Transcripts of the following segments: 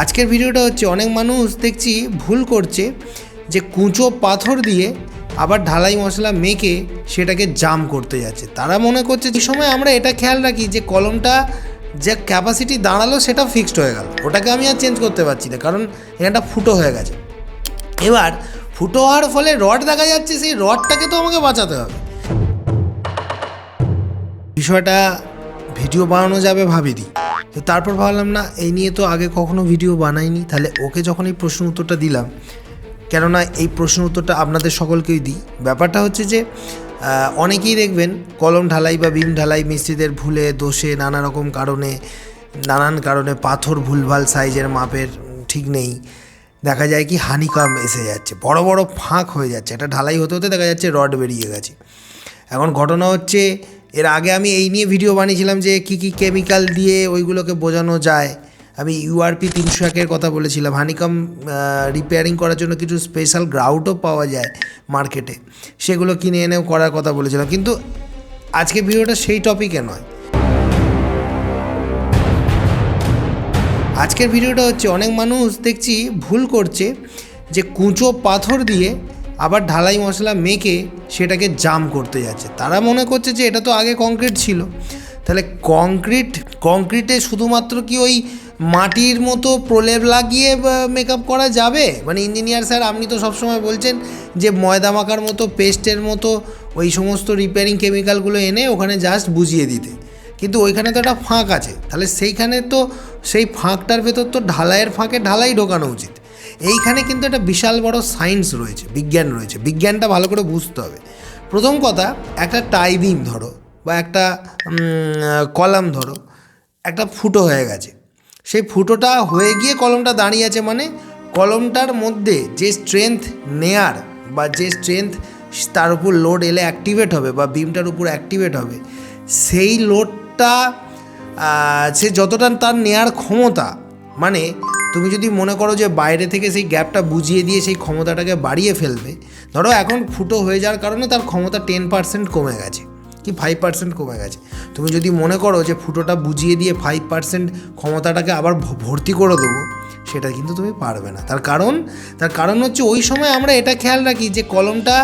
আজকের ভিডিওটা হচ্ছে অনেক মানুষ দেখছি ভুল করছে যে কুঁচো পাথর দিয়ে আবার ঢালাই মশলা মেখে সেটাকে জাম করতে যাচ্ছে। তারা মনে করছে যে সময় আমরা এটা খেয়াল রাখি যে কলমটা যে ক্যাপাসিটি দাঁড়াল সেটা ফিক্সড হয়ে গেল। ওটাকে আমি আর চেঞ্জ করতে পারছি না, কারণ এখানটা ফুটো হয়ে গেছে। এবার ফুটো হওয়ার ফলে রড দেখা যাচ্ছে, সেই রডটাকে তো আমাকে বাঁচাতে হবে। বিষয়টা ভিডিও বানানো যাবে ভাবিনি। তো তারপর ভাবলাম, না, এই নিয়ে তো আগে কখনো ভিডিও বানাইনি। তাহলে ওকে যখন এই প্রশ্ন উত্তরটা দিলাম, কেননা এই প্রশ্ন উত্তরটা আপনাদের সকলকেই দিই। ব্যাপারটা হচ্ছে যে অনেকেই দেখবেন কলম ঢালাই বা বিম ঢালাই মিস্ত্রিদের ভুলে, দোষে, নানা রকম কারণে, নানান কারণে পাথর ভুলভাল সাইজের মাপের ঠিক নেই। দেখা যায় কি হানিকাম এসে যাচ্ছে, বড় বড় ফাঁক হয়ে যাচ্ছে। এটা ঢালাই হতে হতে দেখা যাচ্ছে রড বেরিয়ে গেছে। এখন ঘটনা হচ্ছে এর আগে আমি এই নিয়ে ভিডিও বানিয়েছিলাম যে কি কি কেমিক্যাল দিয়ে ওইগুলোকে বোঝানো যায়। আমি ইউআরপি তিনশো একের কথা বলেছিলাম। হানিকাম রিপেয়ারিং করার জন্য কিছু স্পেশাল গ্রাউটও পাওয়া যায় মার্কেটে সেগুলো কিনে এনেও করার কথা বলেছিলাম। কিন্তু আজকে ভিডিওটা সেই টপিকে নয়। আজকের ভিডিওটা হচ্ছে, অনেক মানুষ দেখছি ভুল করছে যে কুঁচো পাথর দিয়ে আবার ঢালাই মশলা মেখে সেটাকে জাম করতে যাচ্ছে। তারা মনে করছে যে এটা তো আগে কংক্রিট ছিল। তাহলে কংক্রিট কংক্রিটে শুধুমাত্র কি ওই মাটির মতো প্রলেপ লাগিয়ে মেকআপ করা যাবে? মানে ইঞ্জিনিয়ার স্যার, আপনি তো সবসময় বলছেন যে ময়দা মাখার মতো, পেস্টের মতো ওই সমস্ত রিপেয়ারিং কেমিক্যালগুলো এনে ওখানে জাস্ট বুঝিয়ে দিতে। কিন্তু ওইখানে তো একটা ফাঁক আছে। তাহলে সেইখানে তো সেই ফাঁকটার ভেতর তো ঢালাইয়ের ফাঁকে ঢালাই ঢোকানো উচিত। এইখানে কিন্তু একটা বিশাল বড় সায়েন্স রয়েছে, বিজ্ঞান রয়েছে। বিজ্ঞানটা ভালো করে বুঝতে হবে। প্রথম কথা, একটা টাই বিম ধরো বা একটা কলাম ধরো, একটা ফুটো হয়ে গেছে। সেই ফুটোটা হয়ে গিয়ে কলমটা দাঁড়িয়ে আছে মানে কলমটার মধ্যে যে স্ট্রেংথ নেয়ার বা যে স্ট্রেংথ তার উপর লোড এলে অ্যাক্টিভেট হবে বা বিমটার উপর অ্যাক্টিভেট হবে, সেই লোডটা সে যতটা তার নেয়ার ক্ষমতা মানে তুমি যদি মনে করো যে বাইরে থেকে সেই গ্যাপটা বুঝিয়ে দিয়ে সেই ক্ষমতাটাকে বাড়িয়ে ফেলবে, ধরো এখন ফুটো হয়ে যাওয়ার কারণে তার ক্ষমতা টেন পার্সেন্ট কমে গেছে, কি ফাইভ পার্সেন্ট কমে গেছে। তুমি যদি মনে করো যে ফুটোটা বুঝিয়ে দিয়ে ফাইভ পার্সেন্ট ক্ষমতাটাকে আবার ভর্তি করে দেবো, সেটা কিন্তু তুমি পারবে না। তার কারণ তার কারণ হচ্ছে ওই সময় আমরা এটা খেয়াল রাখি যে কলমটা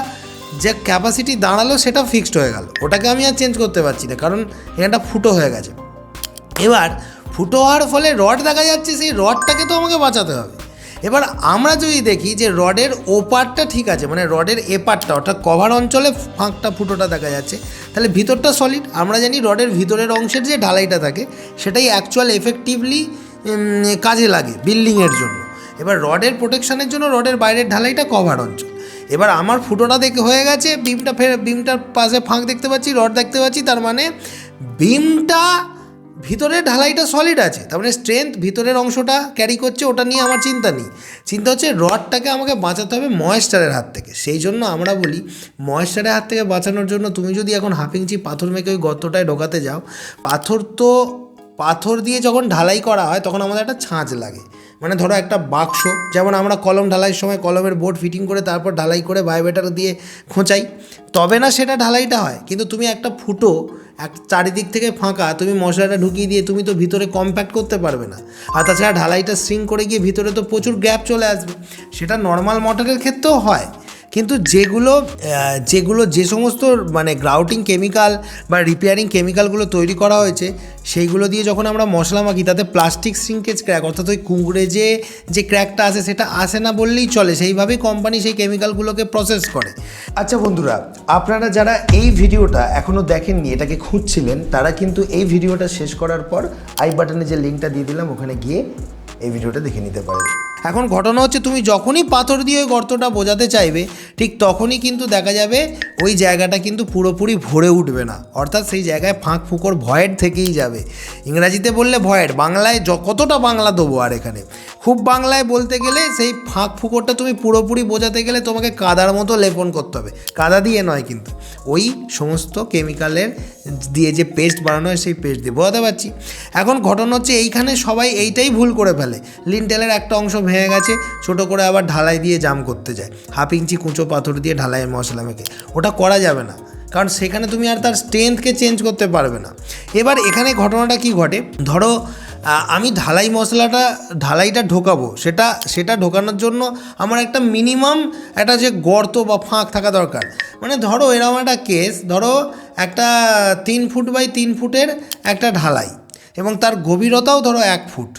যে ক্যাপাসিটি দাঁড়াল সেটা ফিক্সড হয়ে গেল। ওটাকে আমি আর চেঞ্জ করতে পারছি না, কারণ এখানটা ফুটো হয়ে গেছে। এবার ফুটো হওয়ার ফলে রড দেখা যাচ্ছে, সেই রডটাকে তো আমাকে বাঁচাতে হবে। এবার আমরা যদি দেখি যে রডের ওপারটা ঠিক আছে মানে রডের এপারটা, অর্থাৎ কভার অঞ্চলে ফাঁকটা ফুটোটা দেখা যাচ্ছে, তাহলে ভিতরটা সলিড আমরা জানি রডের ভিতরের অংশের যে ঢালাইটা থাকে, সেটাই অ্যাকচুয়াল এফেক্টিভলি কাজে লাগে বিল্ডিংয়ের জন্য। এবার রডের প্রোটেকশনের জন্য রডের বাইরের ঢালাইটা কভার অঞ্চল। এবার আমার ফুটোটা দেখে, হয়ে গেছে বিমটা ফের বিমটার পাশে ফাঁক দেখতে পাচ্ছি, রড দেখতে পাচ্ছি, তার মানে বিমটা ভিতরের ঢালাইটা সলিড আছে। তার মানে স্ট্রেংথ ভিতরের অংশটা ক্যারি করছে, ওটা নিয়ে আমার চিন্তা নেই। চিন্তা হচ্ছে রডটাকে আমাকে বাঁচাতে হবে ময়েস্টারের হাত থেকে। সেই জন্য আমরা বলি ময়েস্টারের হাত থেকে বাঁচানোর জন্য তুমি যদি এখন হাফ ইঞ্চি পাথর মেখে ওই গর্তটায় ঢোকাতে যাও, পাথর তো, পাথর দিয়ে যখন ঢালাই করা হয়, তখন আমাদের একটা ছাঁচ লাগে। মানে ধরো একটা বাক্স, যেমন আমরা কলম ঢালাইয়ের সময় কলমের বোর্ড ফিটিং করে তারপর ঢালাই করে বায়োবেটার দিয়ে খোঁচাই, তবে না সেটা ঢালাইটা হয়। কিন্তু তুমি একটা ফুটো, এক চারিদিক থেকে ফাঁকা, তুমি মশলাটা ঢুকিয়ে দিয়ে তুমি তো ভিতরে কম্প্যাক্ট করতে পারবে না। আর তাছাড়া ঢালাইটা স্ট্রিং করে গিয়ে ভিতরে তো প্রচুর গ্যাপ চলে আসবে। সেটা নর্মাল মটরের ক্ষেত্রেও হয়। কিন্তু যেগুলো যেগুলো যে সমস্ত মানে গ্রাউটিং কেমিক্যাল বা রিপেয়ারিং কেমিক্যালগুলো তৈরি করা হয়েছে, সেইগুলো দিয়ে যখন আমরা মশলা মাখি, তাতে প্লাস্টিক সিঙ্কেজ ক্র্যাক অর্থাৎ ওই কুঁকড়ে যে যে ক্র্যাকটা আসে, সেটা আসে না বললেই চলে, সেইভাবেই কোম্পানি সেই কেমিক্যালগুলোকে প্রসেস করে। আচ্ছা বন্ধুরা, আপনারা যারা এই ভিডিওটা এখনও দেখেননি, এটাকে খুঁজছিলেন, তারা কিন্তু এই ভিডিওটা শেষ করার পর আই বাটনে যে লিঙ্কটা দিয়ে দিলাম, ওখানে গিয়ে এই ভিডিওটা দেখে নিতে পারেন। এখন ঘটনা হচ্ছে তুমি যখনই পাথর দিয়ে ওই গর্তটা বোঝাতে চাইবে, ঠিক তখনই কিন্তু দেখা যাবে ওই জায়গাটা কিন্তু পুরোপুরি ভরে উঠবে না। অর্থাৎ সেই জায়গায় ফাঁক ফুকর ভয়েড থেকেই যাবে। ইংরাজিতে বললে ভয়েড, বাংলায় কতটা বাংলা দেবো আর এখানে? খুব বাংলায় বলতে গেলে সেই ফাঁক ফুকরটা তুমি পুরোপুরি বোঝাতে গেলে তোমাকে কাদার মতো লেপন করতে হবে। কাদা দিয়ে নয় কিন্তু, ওই সমস্ত কেমিক্যালের দিয়ে যে পেস্ট বানানো হয় সেই পেস্ট দিয়ে। বোঝাতে পারছি? এখন ঘটনা হচ্ছে এইখানে সবাই এইটাই ভুল করে ফেলে। লিনটেলের একটা অংশ ভেঙে গেছে, ছোট করে আবার ঢালাই দিয়ে জাম করতে যায়। হাফ ইঞ্চি কুঁচো পাথর দিয়ে ঢালাইয়ের মশলা মেখে। ওটা করা যাবে না। কারণ সেখানে তুমি আর তার স্ট্রেংথকে চেঞ্জ করতে পারবে না। এবার এখানে ঘটনাটা কি ঘটে? ধরো আমি ঢালাই মশলাটা, ঢালাইটা ঢোকাবো। সেটা সেটা ঢোকানোর জন্য আমার একটা মিনিমাম একটা যে গর্ত বা ফাঁক থাকা দরকার। মানে ধরো, এরকম একটা কেস ধরো একটা তিন ফুট বাই তিন ফুটের একটা ঢালাই। এবং তার গভীরতাও ধরো এক ফুট।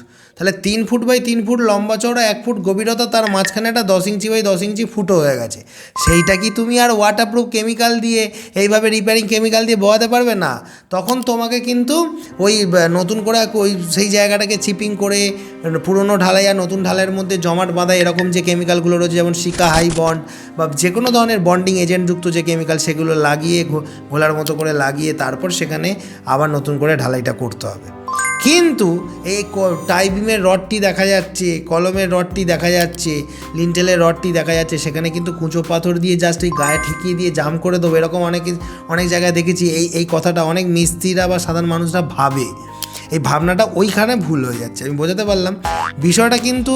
তাহলে তিন ফুট বাই তিন ফুট লম্বা চওড়া, এক ফুট গভীরতা, তার মাঝখানে একটা দশ ইঞ্চি বাই দশ ইঞ্চি ফুটো হয়ে গেছে। সেইটা কি তুমি আর ওয়াটারপ্রুফ কেমিক্যাল দিয়ে এইভাবে রিপেয়ারিং কেমিক্যাল দিয়ে বোয়াতে পারবে? না। তখন তোমাকে কিন্তু ওই নতুন করে ওই সেই জায়গাটাকে চিপিং করে, পুরনো ঢালাই আর নতুন ঢালাইয়ের মধ্যে জমাট বাঁধা, এরকম যে কেমিক্যালগুলো রয়েছে, যেমন সিকা হাই বন্ড বা যে কোনো ধরনের বন্ডিং এজেন্টযুক্ত যে কেমিক্যাল সেগুলো লাগিয়ে ঘোলার মতো করে লাগিয়ে তারপর সেখানে আবার নতুন করে ঢালাইটা করতে হবে। কিন্তু এই টাইবিমের রডটি দেখা যাচ্ছে, কলমের রডটি দেখা যাচ্ছে লিন্টেলের রডটি দেখা যাচ্ছে, সেখানে কিন্তু কুঁচো পাথর দিয়ে জাস্ট ওই গায়ে ঠেকিয়ে দিয়ে জাম করে দেবো। এরকম অনেক অনেক জায়গায় দেখেছি এই এই কথাটা অনেক মিস্ত্রিরা বা সাধারণ মানুষরা ভাবে। এই ভাবনাটা ওইখানে ভুল হয়ে যাচ্ছে। আমি বোঝাতে পারলাম। বিষয়টা কিন্তু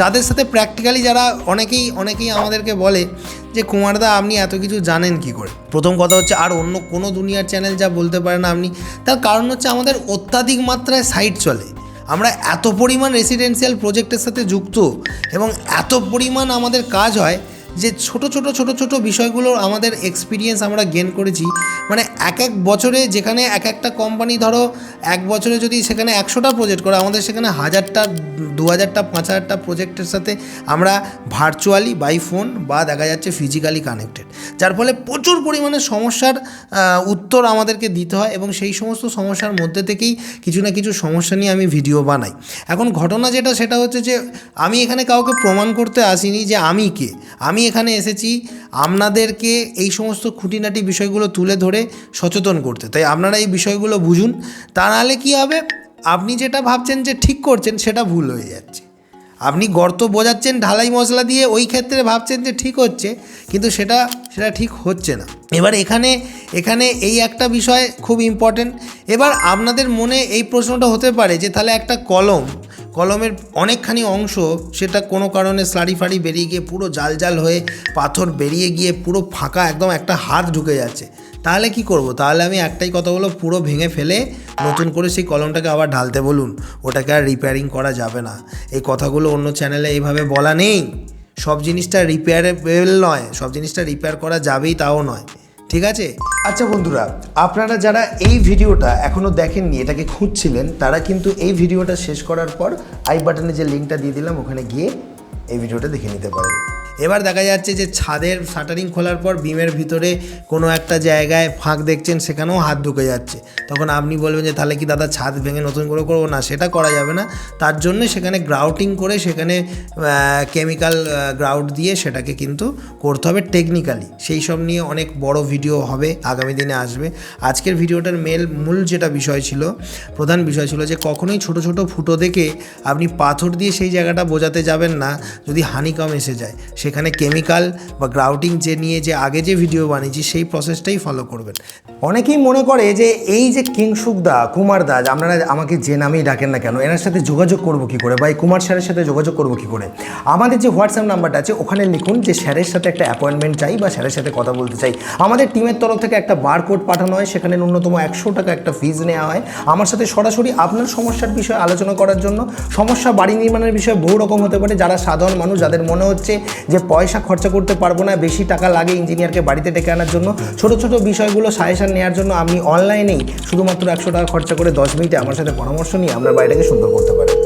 যাদের সাথে প্র্যাকটিক্যালি যারা অনেকেই অনেকেই আমাদেরকে বলে যে কুমারদা, আপনি এত কিছু জানেন কি করে? প্রথম কথা হচ্ছে, আর অন্য কোনো দুনিয়ার চ্যানেল যা বলতে পারে না আপনি, তার কারণ হচ্ছে আমাদের অত্যাধিক মাত্রায় সাইট চলে। আমরা এত পরিমাণ রেসিডেন্সিয়াল প্রজেক্টের সাথে যুক্ত এবং এত পরিমাণ আমাদের কাজ হয় যে ছোট ছোট ছোট ছোট বিষয়গুলো আমাদের এক্সপিরিয়েন্স আমরা গেন করেছি মানে এক এক বছরে যেখানে এক একটা কোম্পানি ধরো, এক বছরে যদি সেখানে একশোটা প্রজেক্ট করে, আমাদের সেখানে হাজারটা, দু হাজারটা, পাঁচ হাজারটা প্রজেক্টের সাথে আমরা ভার্চুয়ালি বাই ফোন বা দেখা যাচ্ছে ফিজিক্যালি কানেক্টেড যার ফলে প্রচুর পরিমাণে সমস্যার উত্তর আমাদেরকে দিতে হয় এবং সেই সমস্ত সমস্যার মধ্যে থেকেই কিছু না কিছু সমস্যা নিয়ে আমি ভিডিও বানাই। এখন ঘটনা যেটা, সেটা হচ্ছে যে, আমি এখানে কাউকে প্রমাণ করতে আসিনি যে আমি কে। আমি এখানে এসেছি আপনাদেরকে এই সমস্ত খুঁটিনাটি বিষয়গুলো তুলে ধরে সচেতন করতে। তাই আপনারা এই বিষয়গুলো বুঝুন, তা নাহলে কী হবে? আপনি যেটা ভাবছেন যে ঠিক করছেন, সেটা ভুল হয়ে যাচ্ছে। আপনি গর্ত বোঝাচ্ছেন, ঢালাই মশলা দিয়ে ওই ক্ষেত্রে ভাবছেন যে ঠিক হচ্ছে, কিন্তু সেটা সেটা ঠিক হচ্ছে না। এবার এখানে এখানে এই একটা বিষয় খুব ইম্পর্টেন্ট এবার আপনাদের মনে এই প্রশ্নটা হতে পারে যে তাহলে একটা কলম কলমের অনেকখানি অংশ সেটা কোনো কারণে স্লারি ফাড়ি বেরিয়ে গিয়ে পুরো জাল জাল হয়ে পাথর বেরিয়ে গিয়ে পুরো ফাঁকা একদম একটা হাত ঢুকে যাচ্ছে। তাহলে কি করব? তাহলে আমি একটাই কথা বলো পুরো ভেঙে ফেলে নতুন করে সেই কলমটাকে আবার ঢালতে বলুন। ওটাকে আর রিপেয়ারিং করা যাবে না। এই কথাগুলো অন্য চ্যানেলে এইভাবে বলা নেই। সব জিনিসটা রিপেয়ারেবল নয়। সব জিনিসটা রিপেয়ার করা যাবেই, তাও নয়। ঠিক আছে? আচ্ছা বন্ধুরা, আপনারা যারা এই ভিডিওটা এখনও দেখেননি, এটাকে খুঁজছিলেন, তারা কিন্তু এই ভিডিওটা শেষ করার পর আই বাটনে যে লিঙ্কটা দিয়ে দিলাম, ওখানে গিয়ে এই ভিডিওটা দেখে নিতে পারেন। এবার দেখা যাচ্ছে যে ছাদের শাটারিং খোলার পর বিমের ভিতরে কোনো একটা জায়গায় ফাঁক দেখছেন, সেখানেও হাত ঢুকে যাচ্ছে। তখন আপনি বলবেন যে, তাহলে কি দাদা ছাদ ভেঙে নতুন করে করব? না, সেটা করা যাবে না। তার জন্য সেখানে গ্রাউটিং করে সেখানে কেমিক্যাল গ্রাউট দিয়ে সেটাকে কিন্তু করতে হবে টেকনিক্যালি সেই সব নিয়ে অনেক বড় ভিডিও হবে, আগামী দিনে আসবে। আজকের ভিডিওটার মেল মূল যেটা বিষয় ছিল, প্রধান বিষয় ছিল যে, কখনোই ছোট ছোট ফুটো দেখে আপনি পাথর দিয়ে সেই জায়গাটা বোঝাতে যাবেন না, যদি হানিকম এসে যায়। সেখানে কেমিক্যাল বা গ্রাউটিং যে নিয়ে যে আগে যে ভিডিও বানিয়েছি, সেই প্রসেসটাই ফলো করবেন। অনেকেই মনে করে যে এই যে কিংসুক দা, কুমার দা আপনারা আমাকে যে নামেই ডাকেন না কেন, এনার সাথে যোগাযোগ করব কি করে? বা এই কুমার স্যারের সাথে যোগাযোগ করব কি করে? আমাদের যে হোয়াটসঅ্যাপ নাম্বারটা আছে, ওখানে লিখুন যে স্যারের সাথে একটা অ্যাপয়েন্টমেন্ট চাই বা স্যারের সাথে কথা বলতে চাই। আমাদের টিমের তরফ থেকে একটা বারকোড পাঠানো হয়, সেখানে ন্যূনতম একশো টাকা একটা ফিজ নেওয়া হয়। আমার সাথে সরাসরি আপনার সমস্যার বিষয়ে আলোচনা করার জন্য, সমস্যা বাড়ি নির্মাণের বিষয়ে বহু রকম হতে পারে, যারা সাধারণ মানুষ, যাদের মনে হচ্ছে যে পয়সা খরচা করতে পারব না, বেশি টাকা লাগে ইঞ্জিনিয়ারকে বাড়িতে ডেকে আনার জন্য। ছোট ছোট বিষয়গুলো সাজেশন নেওয়ার জন্য আপনি অনলাইনেই শুধুমাত্র একশো টাকা খরচা করে দশ মিনিটে আমার সাথে পরামর্শ নিয়ে আপনার বাড়িটাকে সুন্দর করতে পারেন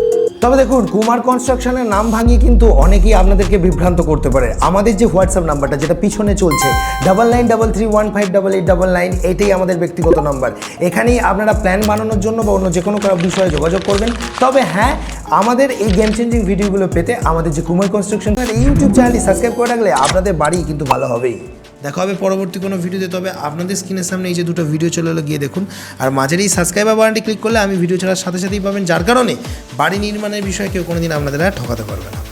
তবে দেখুন, কুমার কনস্ট্রাকশনের নাম ভাঙিয়ে কিন্তু অনেকেই আপনাদেরকে বিভ্রান্ত করতে পারে। আমাদের যে হোয়াটসঅ্যাপ নাম্বারটা, যেটা পিছনে চলছে double nine double three one five double eight double nine এটাই আমাদের ব্যক্তিগত নাম্বার। এখানেই আপনারা প্ল্যান বানানোর জন্য বা অন্য যে কোনো বিষয়ে যোগাযোগ করবেন। তবে হ্যাঁ আমাদের এই গেম চেঞ্জিং ভিডিওগুলো পেতে আমাদের যে কুমার কনস্ট্রাকশন ইউটিউব চ্যানেলটি সাবস্ক্রাইব করে রাখলে আপনাদের বাড়ি কিন্তু ভালো হবেই। দেখা হবে পরবর্তী কোনো ভিডিওতে তবে আপনাদের স্ক্রিনের সামনে এই যে দুটো ভিডিও চলে এলো, গিয়ে দেখুন। আর মাঝের এই সাবস্ক্রাইবার বাটনটি ক্লিক করলে আমি ভিডিও ছাড়ার সাথে সাথেই পাবেন, যার কারণে বাড়ি নির্মাণের বিষয়ে কেউ কোনো দিন আপনাদের আর ঠকাতে পারবে না।